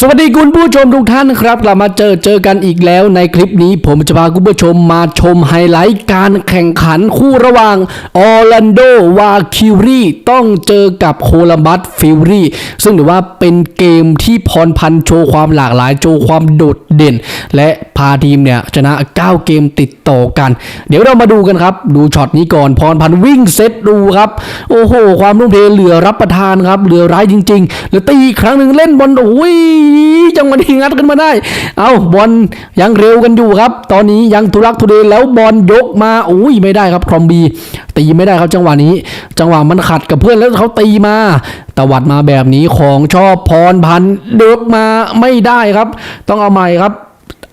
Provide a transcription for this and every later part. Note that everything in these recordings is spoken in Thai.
สวัสดีคุณผู้ชมทุกท่านครับกลับมาเจอเจอกันอีกแล้วในคลิปนี้ ผมจะพาคุณผู้ชมมาชมไฮไลท์การแข่งขันคู่ระหว่างออร์แลนโดวาคิวรีต้องเจอกับโคลัมบัสฟิลรีซึ่งถือว่าเป็นเกมที่พรพันโชว์ความหลากหลายโชว์ความโดดเด่น และพาทีมเนี่ยชนะ 9 เกมติดต่อกัน เดี๋ยวเรามาดูกันครับ ดูช็อตนี้ก่อนพรพันวิ่งเซตดูครับโอ้โห ความรุ่มเทเหลือรับประทานครับเหลือร้ายจริงๆแล้วตีอีกครั้งหนึ่งเล่นบอลโอ้ยจังหวะนี้งัดขึ้นมาได้ เอาบอลยังเร็วกันอยู่ครับ ตอนนี้ยังทุลักทุเลแล้วบอลยกมาโอ้ยไม่ได้ครับครอมบีตีไม่ได้ครับจังหวะนี้ จังหวะมันขัดกับเพื่อนแล้วเขาตีมาตวัดมาแบบนี้ของชอบพรพันเดิกมาไม่ได้ครับ ต้องเอาใหม่ครับ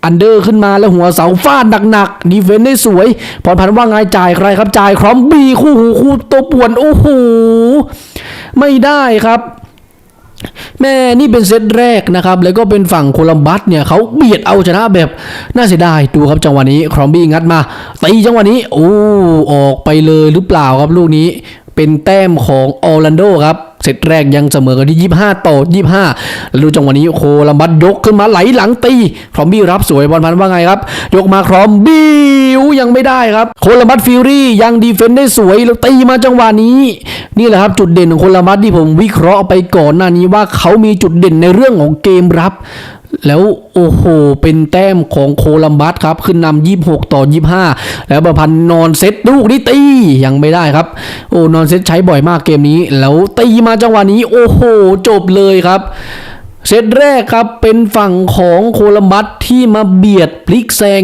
อันเดอร์ขึ้นมาแล้วหัวเสาฟาดหนักๆดีเฟนต์ได้สวย พรพันว่าไงจ่ายใครครับจ่ายครอมบีคู่หูคู่ตัวป่วนโอ้โหไม่ได้ครับ แม่นี่เป็นเซตแรกนะครับ แล้วก็เป็นฝั่งโคลัมบัสเนี่ยเขาเบียดเอาชนะแบบน่าเสียดายดูครับจังหวะนี้ครอมบี้งัดมาตีจังหวะนี้โอ้ออกไปเลยหรือเปล่าครับลูกนี้ เป็นแต้มของออร์แลนโดครับเซตแรกยังเสมอกันที่ 25 ต่อ 25 แล้วดูจังหวะนี้โคลัมบัสยกขึ้นมาไหลหลังตีครอมบี้รับสวยบอลพันว่าไงครับ ยกมาครอมบี้ยังไม่ได้ครับ โคลัมบัสฟิลลี่ยังดีเฟนต์ได้สวยแล้วตีมาจังหวะนี้ นี่แหละครับจุดเด่นของโคลัมบัสที่ผมวิเคราะห์ไปก่อนหน้านี้ว่าเขามีจุดเด่นในเรื่องของเกมรับ แล้วโอ้โห เป็นแต้มของโคลัมบัสครับ ขึ้นนำ26 ต่อ 25 แล้วประพันธ์นอนเซตลูกนี้ตียังไม่ได้ครับ โอ้นอนเซตใช้บ่อยมากเกมนี้ แล้วตีมาจังหวะนี้ โอ้โห จบเลยครับเซตแรกครับเป็นฝั่งของโคลัมบัสที่มาเบียดพลิกแซง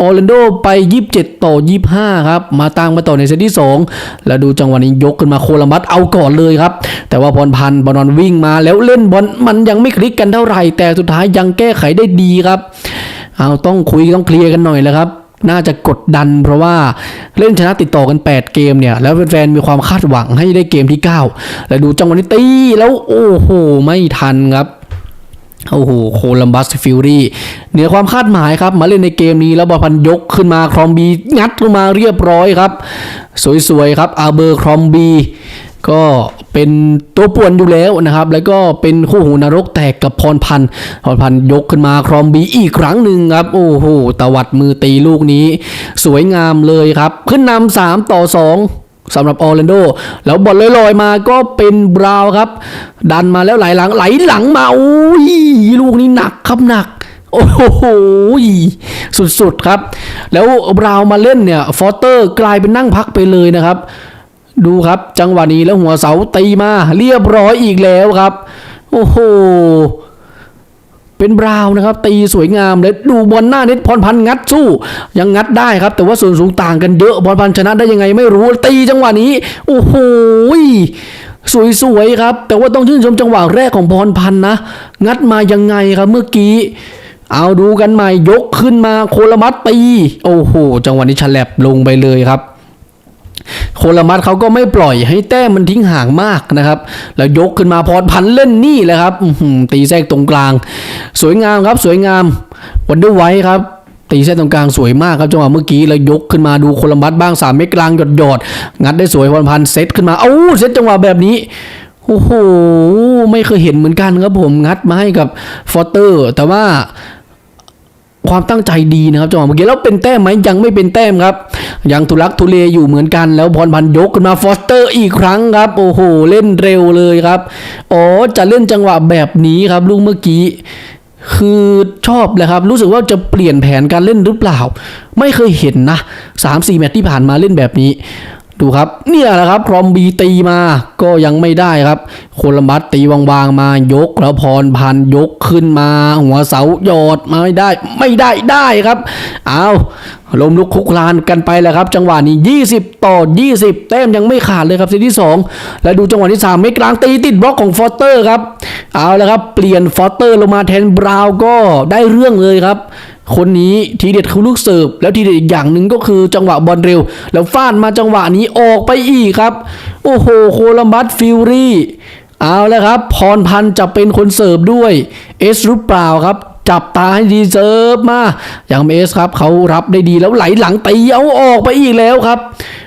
ออร์แลนโดไป 27 ต่อ 25 ครับ มาตามมาต่อในเซตที่ 2 แล้วดูจังหวะนี้ยกขึ้นมาโคลัมบัสเอาก่อนเลยครับ แต่ว่าพรพันธ์บอลนอนวิ่งมาแล้วเล่นบอลมันยังไม่คลิกกันเท่าไหร่ แต่สุดท้ายยังแก้ไขได้ดีครับ เอาต้องคุยต้องเคลียร์กันหน่อยแล้วครับ น่าจะกดดัน เพราะว่าเล่นชนะติดต่อกัน 8 เกมเนี่ย แล้วแฟนๆมีความคาดหวังให้ได้เกมที่ 9 แล้วดูจังหวะนี้ตีแล้วโอ้โหไม่ทันครับ โอ้โหโคลัมบัสฟิลลี่เหนือความคาดหมายครับ มาเล่นในเกมนี้แล้วบอลพันยกขึ้นมาครอมบีงัดลงมาเรียบร้อยครับ สวยๆครับอาเบอร์ครอมบีก็เป็นตัวป่วนอยู่แล้วนะครับ แล้วก็เป็นคู่หูนรกแตกกับพรพันธ์พรพันธ์ยกขึ้นมาครอมบีอีกครั้งหนึ่งครับ โอ้โหตวัดมือตีลูกนี้ สวยงามเลยครับ ขึ้นนำสามต่อสอง สำหรับออร์แลนโด แล้วบอลลอยๆมาก็เป็นบราวครับ ดันมาแล้วไหลหลังไหลหลังมาโอ้ยลูกนี้หนักครับหนัก โอ้โหสุดๆครับ แล้วบราวมาเล่นเนี่ย ฟอสเตอร์กลายเป็นนั่งพักไปเลยนะครับ ดูครับจังหวะนี้แล้วหัวเสาตีมาเรียบร้อยอีกแล้วครับ โอ้โห เป็นบราวน์นะครับ ตีสวยงามเลยดูบอลหน้าเน็ตพรพันธ์งัดสู้ ยังงัดได้ครับ แต่ว่าส่วนสูงต่างกันเยอะพรพันธ์ชนะได้ยังไงไม่รู้ตีจังหวะนี้ โอ้โหสวยๆครับ แต่ว่าต้องชื่นชมจังหวะแรกของพรพันธ์นะ งัดมายังไงครับเมื่อกี้เอาดูกันใหม่ยกขึ้นมาโคลมัตตีโอ้โห จังหวะนี้ฉลับลงไปเลยครับ ลมัสเขาก็ไม่ปล่อยให้แต้มมันทิ้งห่างมากนะครับ แล้วยกขึ้นมาพรพันเล่นนี่แหละครับตีแทรกตรงกลาง สวยงามครับสวยงามวันเดอร์ไวท์ครับตีแทรกตรงกลางสวยมากครับจังหวะเมื่อกี้แล้วยกขึ้นมาดูโคลัมบัสบ้างสามเมตรกลางหยดหยดงัดได้สวยพรพันเซตขึ้นมาเอ้าเซตจังหวะแบบนี้โอ้โหไม่เคยเห็นเหมือนกันครับผมงัดมาให้กับฟอเตอร์ แต่ว่า ความตั้งใจดีนะครับจังหวะเมื่อกี้แล้วเป็นแต้มไหมยังไม่เป็นแต้มครับ ยังทุลักทุเลอยู่เหมือนกันแล้วพรพันยกขึ้นมาฟอสเตอร์อีกครั้งครับ โอ้โห เล่นเร็วเลยครับอ๋อจะเล่นจังหวะแบบนี้ครับลูกเมื่อกี้คือชอบเลยครับ รู้สึกว่าจะเปลี่ยนแผนการเล่นหรือเปล่า ไม่เคยเห็นนะสามสี่แมตช์ที่ผ่านมาเล่นแบบนี้ ดูครับเนี่ยแหละครับ ครอมบีตีมาก็ยังไม่ได้ครับ โคลัมบัสตีวางๆมายกแล้วพรพันยกขึ้นมา หัวเสาหยอดมาไม่ได้ ไม่ได้ได้ครับเอาลมลุกคุกลานกันไปแล้วครับ จังหวะนี้ 20 ต่อ 20 แต้มยังไม่ขาดเลยครับเซตที่ 2 แล้วดูจังหวะที่ 3 ไม่กลางตีติดบล็อกของฟอสเตอร์ครับ เอาแล้วครับ เปลี่ยนฟอสเตอร์ลงมาแทนบราวก็ได้เรื่องเลยครับ คนนี้ทีเด็ดคือลูกเสิร์ฟแล้วทีเด็ดอีกอย่างหนึ่งก็คือจังหวะบอลเร็ว แล้วฟาดมาจังหวะนี้ออกไปอีกครับ โอ้โห โคลัมบัสฟิลรี่เอาแล้วครับ พรพันธ์จะเป็นคนเสิร์ฟด้วยเอสหรือเปล่าครับ จับตาให้ดีเสิร์ฟมา อย่างเอสครับเขารับได้ดีแล้วไหลหลังตีเอาออกไปอีกแล้วครับ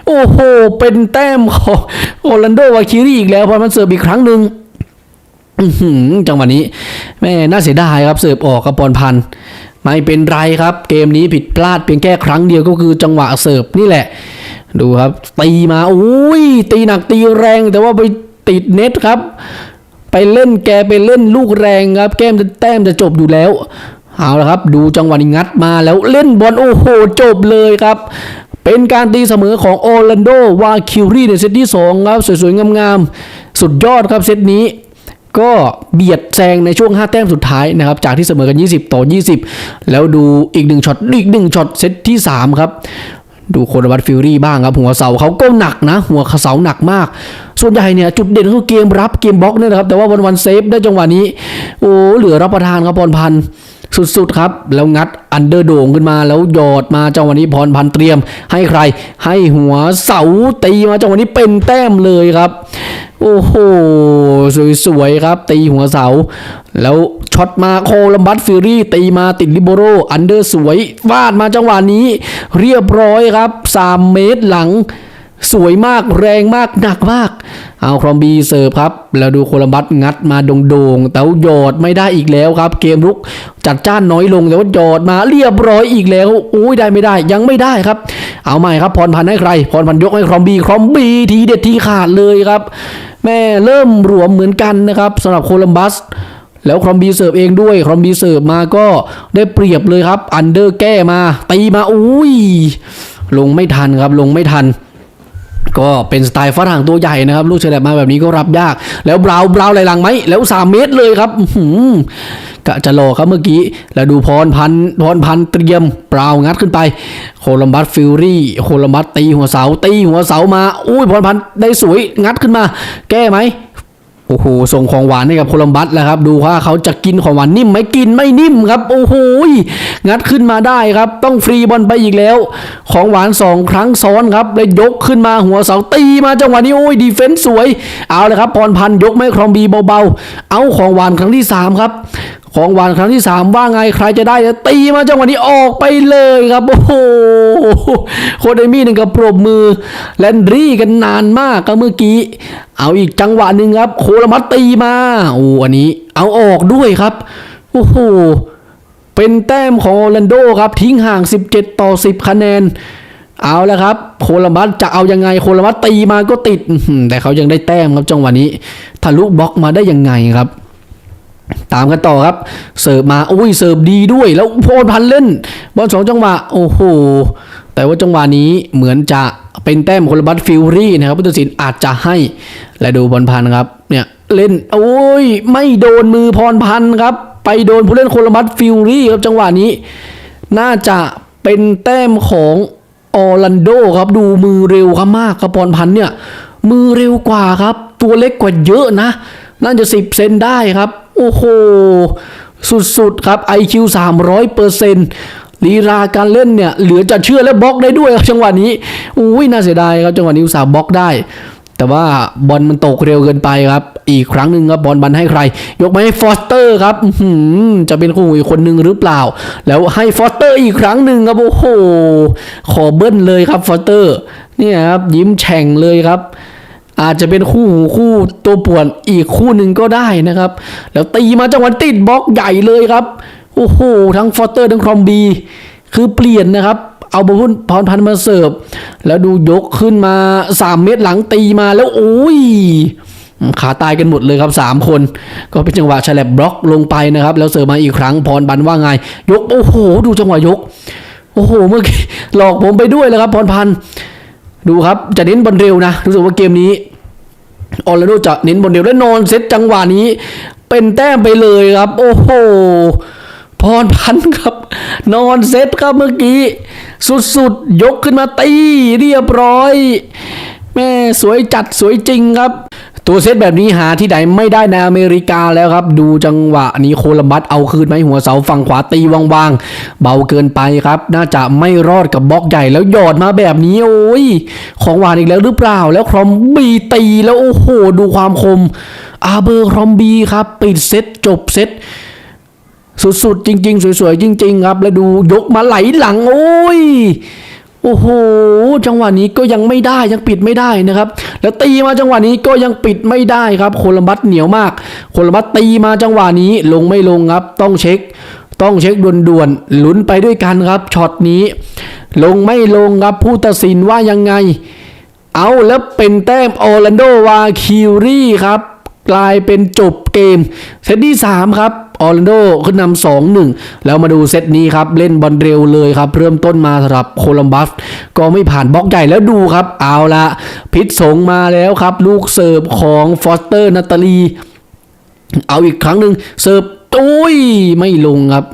โอ้โห เป็นแต้มของโอร์แลนโดวาคิรีอีกแล้วพอมันเสิร์ฟอีกครั้งหนึ่งจังหวะนี้แม่น่าเสียดายครับเสิร์ฟออกกับปอนพันธ์ ไม่เป็นไรครับ เกมนี้ผิดพลาดเพียงแค่ครั้งเดียวก็คือจังหวะเสิร์ฟนี่แหละ ดูครับตีมาอุ้ยตีหนักตีแรง แต่ว่าไปติดเน็ตครับ ไปเล่นแกไปเล่นลูกแรงครับ แก้มจะแต้มจะจบอยู่แล้วเอาละครับดูจังหวะนี้งัดมาแล้วเล่นบอลโอ้โหจบเลยครับ เป็นการตีเสมอของออร์แลนโดวาคิวรีในเซตที่2ครับสวยๆงามๆสุดยอดครับเซตนี้ ก็เบียดแซงในช่วง 5 แต้มสุดท้ายนะครับ จากที่เสมอกัน 20 ต่อ 20 แล้วดูอีกหนึ่งช็อตอีกหนึ่งช็อตเซตที่ 3 ครับดูโคนาวัตฟิลรี่บ้างครับหัวเสาเขาก็หนักนะ หัวเสาหนักมาก ส่วนใหญ่เนี่ยจุดเด่นคือเกมรับเกมบล็อกเนี่ยนะครับ แต่ว่าวันวันเซฟได้จังหวะนี้ โอ้เหลือรับประทานครับพรพันธ์ สุดๆครับ แล้วงัดอันเดอร์โด่งขึ้นมาแล้วหยอดมาจังหวะนี้พรพันเตรียม ให้ใครให้หัวเสาตีมาจังหวะนี้เป็นแต้มเลยครับ โอ้โห สวยๆครับ ตีหัวเสา แล้วช็อตมาโคลัมบัสฟิลลี่ตีมาติดลิโบโรอันเดอร์สวยวาดมาจังหวะนี้ เรียบร้อยครับ 3 เมตรหลัง สวยมากแรงมากหนักมาก เอาครอมบีเสิร์ฟครับ แล้วดูโคลัมบัสงัดมาโด่งๆแต่ว่หยอดไม่ได้อีกแล้วครับ เกมรุกจัดจ้านน้อยลงแต่ว่าหยอดมาเรียบร้อยอีกแล้วอุ้ยได้ไม่ได้ยังไม่ได้ครับ เอาใหม่ครับพรพันให้ใคร พรพันยกให้ครอมบีครอมบีทีเด็ดทีขาดเลยครับ แม่เริ่มรวมเหมือนกันนะครับสำหรับโคลัมบัสแล้วครอมบีเสิร์ฟเองด้วยครอมบีเสิร์ฟมาก็ได้เปรียบเลยครับ อันเดอร์แก้มาตีมาอุ้ยลงไม่ทันครับลงไม่ทัน ก็เป็นสไตล์ฝรั่งตัวใหญ่นะครับ ลูกเฉลบมาแบบนี้ก็รับยาก แล้วบราวบราวไหลหลังไหม แล้ว 3 เมตรเลยครับหืมกะจะรอครับเมื่อกี้ แล้วดูพรพันพรพันเตรียมบราวงัดขึ้นไป โคลัมบัสฟิลรี่ โคลัมบัสตีหัวเสาตีหัวเสามา อุ้ยพรพันได้สวยงัดขึ้นมา แก้ไหม โอ้โห ส่งของหวานให้กับโคลัมบัสแล้วครับ ดูว่าเขาจะกินของหวานนิ่มไหมกินไม่นิ่มครับ โอ้โห งัดขึ้นมาได้ครับ ต้องฟรีบอลไปอีกแล้ว ของหวานสองครั้งซ้อนครับเลยยกขึ้นมาหัวเสาตีมาจังหวะนี้โอ้ยดีเฟนส์สวย เอาเลยครับพรพันธ์ยกไม่ครองบีเบาๆ เอาของหวานครั้งที่สามครับ ของหวานครั้งที่สามว่าไงใครจะได้จะตีมาจังหวะนี้ออกไปเลยครับ โอ้โหโคเดมี่หนึ่งกับปรบมือแลนดรี่กันนานมากครับเมื่อกี้ เอาอีกจังหวะหนึ่งครับ โคลมัตตีมาโอ้อันนี้ เอาออกด้วยครับ โอ้โหเป็นแต้มของออร์แลนโดครับทิ้งห่าง 17 ต่อ 10 คะแนน เอาแล้วครับ โคลัมบัสจะเอายังไงโคลัมบัสตีมาก็ติด แต่เขายังได้แต้มครับจังหวะนี้ทะลุบล็อกมาได้ยังไงครับ ตามกันต่อครับ เสิร์ฟมาอุ้ยเสิร์ฟดีด้วย แล้วโพลพันเล่น บอลสองจังหวะโอ้โห แต่ว่าจังหวะนี้เหมือนจะเป็นแต้มโคลัมบัสฟิลรี่นะครับผู้ตัดสินอาจจะให้ และดูบอลพันครับ เนี่ยเล่น โอ้ย ไม่โดนมือพรพันครับ ไปโดนผู้เล่นโคลัมบัสฟิลรี่ครับจังหวะนี้ น่าจะเป็นแต้มของออร์แลนโดครับดูมือเร็วครับมากครับพรพันเนี่ยมือเร็วกว่าครับ ตัวเล็กกว่าเยอะนะ น่าจะ 10 เซนได้ครับ โอ้โห สุดๆ ครับ IQ 300เปอร์เซ็นต์ลีลาการเล่นเนี่ย เหลือจะเชื่อและบล็อกได้ด้วยครับจังหวะนี้อุ้ยน่าเสียดายครับจังหวะนี้อุตส่าห์บล็อกได้ แต่ว่าบอลมันตกเร็วเกินไปครับ อีกครั้งหนึ่งครับบอลบันให้ใคร ยกมาให้ฟอสเตอร์ครับจะเป็นคู่หูอีกคนหนึ่งหรือเปล่า แล้วให้ฟอสเตอร์อีกครั้งหนึ่งครับโอ้โหขอเบิ้ลเลยครับฟอสเตอร์เนี่ยครับยิ้มแฉ่งเลยครับ อาจจะเป็นคู่หูคู่ตัวป่วนอีกคู่หนึ่งก็ได้นะครับ แล้วตีมาจังหวะติดบล็อกใหญ่เลยครับ โอ้โห ทั้งฟอสเตอร์ทั้งครอมบี คือเปลี่ยนนะครับ เอาบอลพรพันมาเสิร์ฟ แล้วดูยกขึ้นมา 3 เมตรหลังตีมาแล้วโอ้ยขาตายกันหมดเลยครับ 3 คน ก็เป็นจังหวะฉลับบล็อกลงไปนะครับ แล้วเสิร์ฟมาอีกครั้งพรบันว่าไง ยกโอ้โห ดูจังหวะยก โอ้โห เมื่อกี้หลอกผมไปด้วยเลยครับพรพันธ์ ดูครับจะเน้นบอลเร็วนะรู้สึกว่าเกมนี้ออร์แลนโดจะเน้นบอลเร็วและนอนเซตจังหวะนี้ เป็นแต้มไปเลยครับ โอ้โหพรพันธ์ครับ นอนเซตครับเมื่อกี้ สุดๆ ยกขึ้นมาตีเรียบร้อย แม่สวยจัดสวยจริงครับ ตัวเซตแบบนี้หาที่ไหนไม่ได้ในอเมริกาแล้วครับ ดูจังหวะนี้โคลัมบัสเอาคืนไหมหัวเสาฝั่งขวาตีวางๆ เบาเกินไปครับ น่าจะไม่รอดกับบล็อกใหญ่แล้วหยอดมาแบบนี้โอ้ย ของหวานอีกแล้วหรือเปล่า แล้วครอมบีตีแล้วโอ้โห ดูความคม อาเบอร์ครอมบีครับ ปิดเซตจบเซตสุดๆ จริง ๆ สวยๆ จริง ๆ ครับ แล้วดูยกมาไหลหลัง โอ้ย โอ้โห จังหวะนี้ก็ยังไม่ได้ยังปิดไม่ได้นะครับ แล้วตีมาจังหวะนี้ก็ยังปิดไม่ได้ครับ โคลัมบัสเหนียวมาก โคลัมบัสตีมาจังหวะนี้ลงไม่ลงครับ ต้องเช็ค ต้องเช็คด่วนๆลุ้นไปด้วยกันครับช็อตนี้ ลงไม่ลงครับผู้ตัดสินว่ายังไง เอาแล้วเป็นแต้มออร์แลนโดวาคิวรี่ครับ กลายเป็นจบเกมเซตที่3ครับ ออร์แลนโดขึ้นนำสองหนึ่งแล้วมาดูเซตนี้ครับ เล่นบอลเร็วเลยครับ เริ่มต้นมาสำหรับโคลัมบัส ก็ไม่ผ่านบล็อกใหญ่แล้วดูครับ เอาละพิษสงมาแล้วครับ ลูกเสิร์ฟของฟอสเตอร์นาตาลี เอาอีกครั้งหนึ่งเสิร์ฟโอ้ยไม่ลงครับ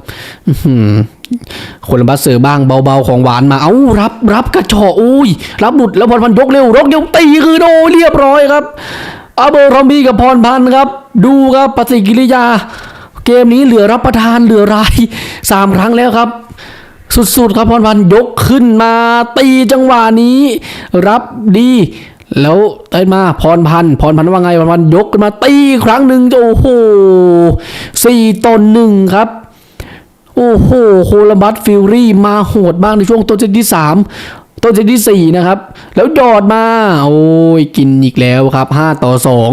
โคนละบัสเสิร์ฟบ้างเบาๆของหวานมาเอารับรับกระชออุ้ย รับหลุดแล้วพรพันยกเร็วรกยกตีคือโดเรียบร้อยครับอาเบอร์รอมบีกับพรพันธ์ครับ ดูครับปฏิกิริยา เกมนี้เหลือรับประทานเหลือรายสามครั้งแล้วครับ สุดๆครับพรพันธ์ยกขึ้นมาตีจังหวะนี้ รับดีแล้วได้นมาพรพันธ์พรพันธ์ว่าไงพรพันธ์ยกขึ้นมาตีครั้งหนึ่งโอ้โหสี่ต่อหนึ่งครับ โอ้โหโคลัมบัสฟิลลี่มาโหดมากในช่วงต้นเซตที่สามต้นเซตที่สี่นะครับ แล้วดอดมา โอ้ยกินอีกแล้วครับห้าต่อสอง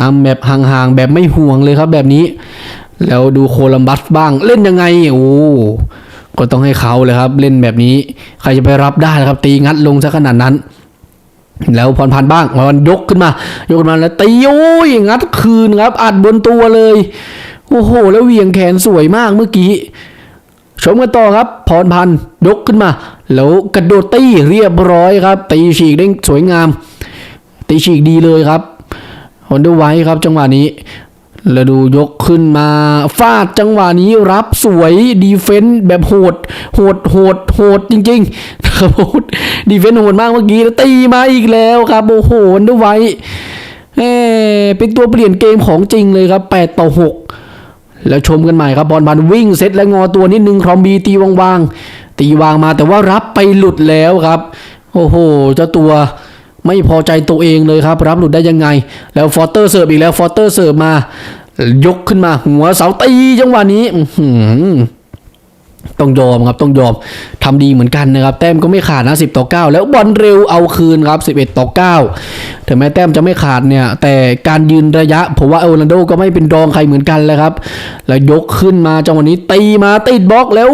นำแบบห่างๆ แบบไม่ห่วงเลยครับแบบนี้ แล้วดูโคลัมบัสบ้างเล่นยังไง โอ้ก็ต้องให้เขาเลยครับเล่นแบบนี้ ใครจะไปรับได้นะครับ ตีงัดลงซะขนาดนั้น แล้วพรพันบ้างพรพันยกขึ้นมา ยกขึ้นมาแล้วตีโอ้ยงัดคืนครับ อัดบนตัวเลย โอ้โห แล้วเหวียงแขนสวยมากเมื่อกี้ชมกันต่อครับ พรพันยกขึ้นมา แล้วกระโดดตีเรียบร้อยครับ ตีฉีกได้สวยงาม ตีฉีกดีเลยครับ อนดูไว้ครับจังหวะนี้แล้วดูยกขึ้นมาฟาดจังหวะนี้รับสวยดีเฟนต์แบบโหด โหดโหดโหดจริงๆนะครับโหดดีเฟนต์โหดมากเมื่อกี้แล้วตีมาอีกแล้วครับโอ้โหฮอนดูไว้เอ้เป็นตัวเปลี่ยนเกมของจริงเลยครับ 8 ต่อ 6 แล้วชมกันใหม่ครับบอลพันวิ่งเซตและงอตัวนิดนึงครอมบีตีวางๆตีวางมาแต่ว่ารับไปหลุดแล้วครับ โอ้โหเจ้าตัว ไม่พอใจตัวเองเลยครับ รับหลุดได้ยังไง แล้วฟอร์เตอร์เสิร์ฟอีกแล้วฟอร์เตอร์เสิร์ฟมา ยกขึ้นมาหัวเสาตีจังหวะนี้ต้องยอมครับต้องยอมทำดีเหมือนกันนะครับ แต้มก็ไม่ขาดนะ 10 ต่อ 9 แล้วบอลเร็วเอาคืนครับ 11 ต่อ 9 ถึงแม้แต้มจะไม่ขาดเนี่ย แต่การยืนระยะ ผมว่าโอร์แลนโดก็ไม่เป็นรองใครเหมือนกันเลยครับ แล้วยกขึ้นมาจังหวะนี้ตีมาติดบล็อกแล้ว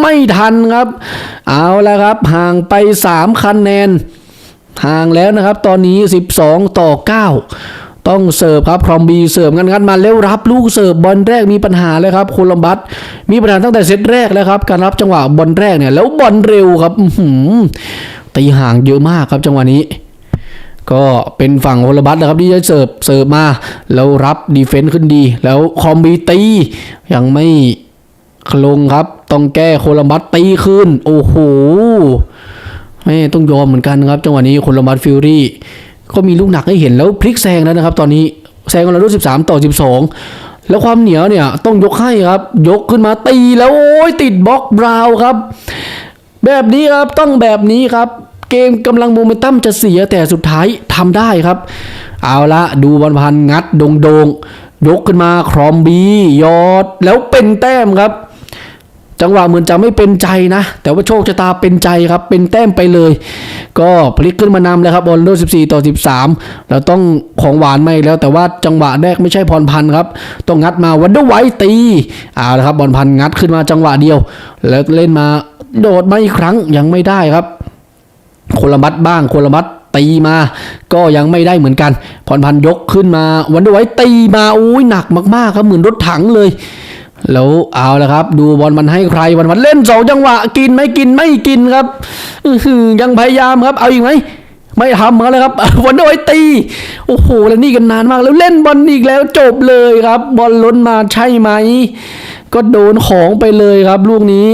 ไม่ทันครับ เอาแล้วครับห่างไป 3 คะแนน ห่างแล้วนะครับ ตอนนี้ 12 ต่อ 9 ต้องเสิร์ฟครับครอมบีเสิร์ฟงันงันมาแล้วรับลูกเสิร์ฟบอลแรกมีปัญหาเลยครับโคลัมบัสมีปัญหาตั้งแต่เซตแรกแล้วครับ การรับจังหวะบอลแรกเนี่ยแล้วบอลเร็วครับตีห่างเยอะมากครับจังหวะนี้ก็เป็นฝั่งโคลัมบัสนะครับที่จะเสิร์ฟเสิร์ฟมา แล้วรับดีเฟนซ์ขึ้นดี แล้วคอมบีตียังไม่คลงครับ ต้องแก้โคลัมบัสตีขึ้น โอ้โห ไม่ต้องยอมเหมือนกันนะครับ จังหวะนี้คนละมัดฟิลลี่ ก็มีลูกหนักให้เห็นแล้วพลิกแซงแล้วนะครับ ตอนนี้แซงกันแล้วสิบสามต่อสิบสองแล้วความเหนียวเนี่ยต้องยกให้ครับ ยกขึ้นมาตีแล้วโอ้ยติดบล็อกบราวน์ครับ แบบนี้ครับต้องแบบนี้ครับ เกมกำลังโมเมนตัมจะเสียแต่สุดท้ายทำได้ครับ เอาละดูบอลพันงัดโดงโดงๆยกขึ้นมาครอมบียอดแล้วเป็นแต้มครับ จังหวะเหมือนจะไม่เป็นใจนะ แต่ว่าโชคชะตาเป็นใจครับ เป็นแต้มไปเลย ก็พลิกขึ้นมานำแล้วครับบอลโด14 ต่อ 13แล้วต้องของหวานไมาอีกแล้ว แต่ว่าจังหวะแรกไม่ใช่พรพันธ์ครับ ต้องงัดมาวันเดอร์ไวตีเอาละครับบอลพันธ์งัดขึ้นมาจังหวะเดียว แล้วเล่นมาโดดมาอีกครั้งยังไม่ได้ครับโคลมัดบ้างโคลมัดตีมาก็ยังไม่ได้เหมือนกัน พรพันธ์ยกขึ้นมาวันเดอร์ไว้ตีมาอุ้ยหนักมากๆครับเหมือนรถถังเลย แล้วเอาละครับ ดูบอลมันให้ใครวันมันเล่นสองจังหวะ กินไหม่กินไม่กินครับยังพยายามครับ เอาอีกไหมไม่ทำมาเลยครับวันเดอร์ไว้ตี โอ้โหแล้วนี่กันนานมาก แล้วเล่นบอลอีกแล้วจบเลยครับ บอลล้นมาใช่ไหม ก็โดนของไปเลยครับ ลูกนี้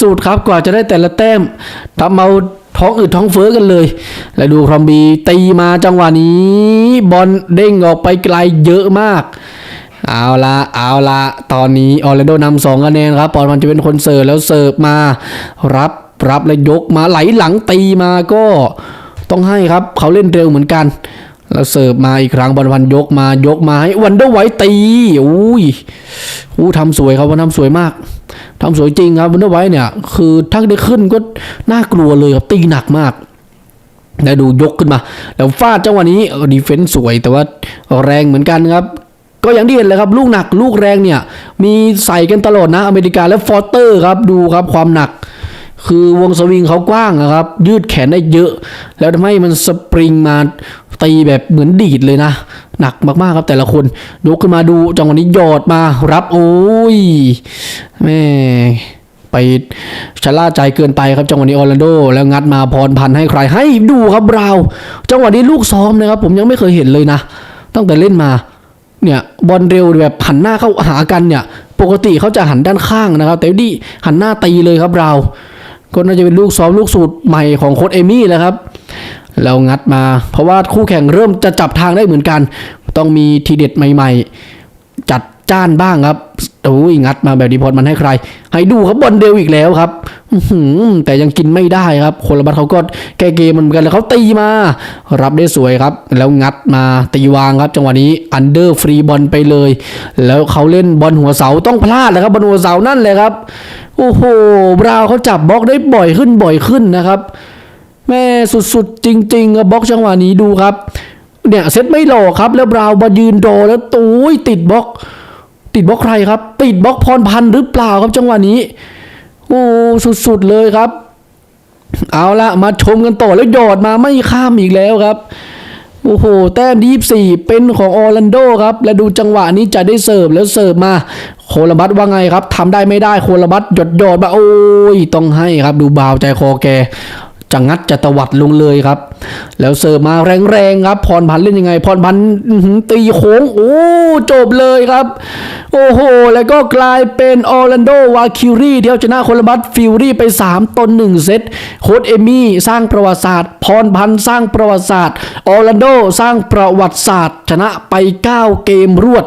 สุดๆครับกว่าจะได้แต่ละแต้มทำเอาท้องอืดท้องเฟ้อกันเลย แล้วดูครอมบีตีมาจังหวะนี้ บอลเด้งออกไปไกลเยอะมาก เอาละเอาละตอนนี้ออร์แลนโดนำสองคะแนนครับปอนมันจะเป็นคนเสิร์ฟแล้วเสิร์ฟมา รับรับแล้วยกมาไหลหลังตีมาก็ต้องให้ครับเขาเล่นเร็วเหมือนกัน แล้วเสิร์ฟมาอีกครั้งบอลพันยกมายกมาให้วันเดอร์ไวท์ตีอุ้ยอู้ทำสวยครับวันทำสวยมากทำสวยจริงครับวันเดอร์ไวท์เนี่ย คือถ้าได้ขึ้นก็น่ากลัวเลยครับตีหนักมากแล้วดูยกขึ้นมา แล้วฟาดจังหวะนี้ดีเฟนซ์สวยแต่ว่าแรงเหมือนกันครับ ก็อย่างที่เห็นเลยครับลูกหนักลูกแรงเนี่ย มีใส่กันตลอดนะอเมริกาและฟอร์เตอร์ครับดูครับความหนัก คือวงสวิงเขากว้างนะครับ ยืดแขนได้เยอะ แล้วทำให้มันสปริงมาตีแบบเหมือนดีดเลยนะ หนักมากๆครับแต่ละคนยกขึ้นมาดูจังหวะนี้หยอดมารับโอ้ยแม่ไปชะล่าใจเกินไปครับจังหวะนี้ออร์แลนโด แล้วงัดมาพรพันธ์ให้ใครให้ดูครับบราว จังหวะนี้ลูกซ้อมนะครับ ผมยังไม่เคยเห็นเลยนะ ตั้งแต่เล่นมา เนี่ยบอลเร็วแบบหันหน้าเข้าหากันเนี่ย ปกติเขาจะหันด้านข้างนะครับ แต่นี่หันหน้าตีเลยครับเรา ก็น่าจะเป็นลูกซ้อมลูกสูตรใหม่ของโค้ชเอมี่แหละครับแล้วงัดมา เพราะว่าคู่แข่งเริ่มจะจับทางได้เหมือนกัน ต้องมีทีเด็ดใหม่ ๆ จัดจ้านบ้างครับโอ้ยงัดมาแบบดีพอร์ตมันให้ใคร ให้ดูครับบอลเดวอีกแล้วครับ แต่ยังกินไม่ได้ครับ คนละบัตเขาก็แก้เกมเหมือนกันแล้วเขาตีมา รับได้สวยครับ แล้วงัดมาตีวางครับจังหวะนี้อันเดอร์ฟรีบอลไปเลย แล้วเขาเล่นบอลหัวเสาต้องพลาดเลยครับบอลหัวเสานั่นเลยครับ โอ้โหบราวเขาจับบล็อกได้บ่อยขึ้นบ่อยขึ้นนะครับ แม่สุดๆจริงๆอะบบล็อกจังหวะนี้ดูครับ เนี่ยเซตไม่หลอกครับแล้วบราวน์มายืนรอแล้วตุ้ยติดบล็อก ติดบล็อกใครครับ ติดบล็อกพรพันธ์หรือเปล่าครับจังหวะนี้ โอ้สุดๆเลยครับ เอาละมาชมกันต่อแล้วหยอดมาไม่ข้ามอีกแล้วครับโอ้โห แต้มยี่สี่เป็นของออร์แลนโดครับ และดูจังหวะนี้จะได้เสิร์ฟแล้วเสิร์ฟมา โคลบัตว่าไงครับทำได้ไม่ได้โคลบัตหยดหยดมาโอ้ย ต้องให้ครับ ดูบาวใจคอแก จะงัดจะตวัดลงเลยครับ แล้วเสิร์ฟมาแรงๆครับ พรพันธ์เล่นยังไง พรพันธ์ตีโค้งโอ้จบเลยครับ โอ้โห แล้วก็กลายเป็นออร์แลนโดวาคิวรีที่เอาชนะโคลบัตฟิวรี่ไป 3ตน1เซตโค้ดเอมี่สร้างประวัติศาสตร์ พรพันธ์สร้างประวัติศาสตร์ออร์แลนโดสร้างประวัติศาสตร์ ชนะไป 9 เกมรวด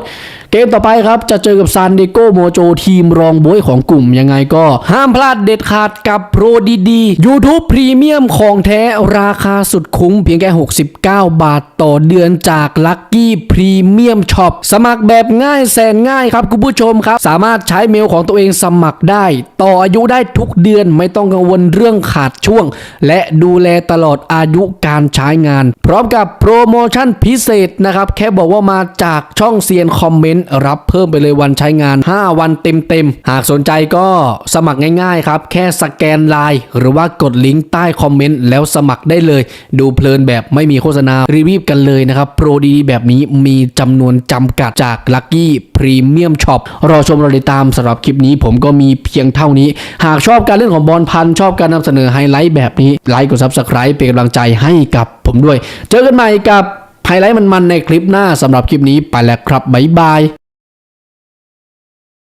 เกมต่อไปครับ จะเจอกับซานเดโกโมโจทีมรองบวยของกลุ่มยังไงก็ห้ามพลาดเด็ดขาดกับโปรดีๆ YouTube พรีเมียมของแท้ราคาสุดคุ้มเพียงแค่ 69 บาทต่อเดือนจาก Lucky Premium Shop สมัครแบบง่ายแสนง่ายครับคุณผู้ชมครับ สามารถใช้เมลของตัวเองสมัครได้ ต่ออายุได้ทุกเดือนไม่ต้องกังวลเรื่องขาดช่วง และดูแลตลอดอายุการใช้งาน พร้อมกับโปรโมชั่นพิเศษนะครับแค่บอกว่ามาจากช่องเซียนคอมเมนต์รับเพิ่มไปเลยวันใช้งาน 5 วันเต็มๆ หากสนใจก็สมัครง่ายๆครับ แค่สแกนไลน์หรือว่ากดลิงก์ใต้คอมเมนต์แล้วสมัครได้เลย ดูเพลินแบบไม่มีโฆษณารีบๆกันเลยนะครับ โปรดีๆแบบนี้มีจำนวนจำกัดจาก Lucky Premium Shop รอชมรอติดตามสำหรับคลิปนี้ผมก็มีเพียงเท่านี้ หากชอบการเล่นของบอลพันชอบการนำเสนอไฮไลท์แบบนี้ไลค์กด Subscribe เป็นกำลังใจให้กับผมด้วย เจอกันใหม่กับ ไฮไลท์มันๆในคลิปหน้าสำหรับคลิปนี้ไปแล้วครับบ๊ายบาย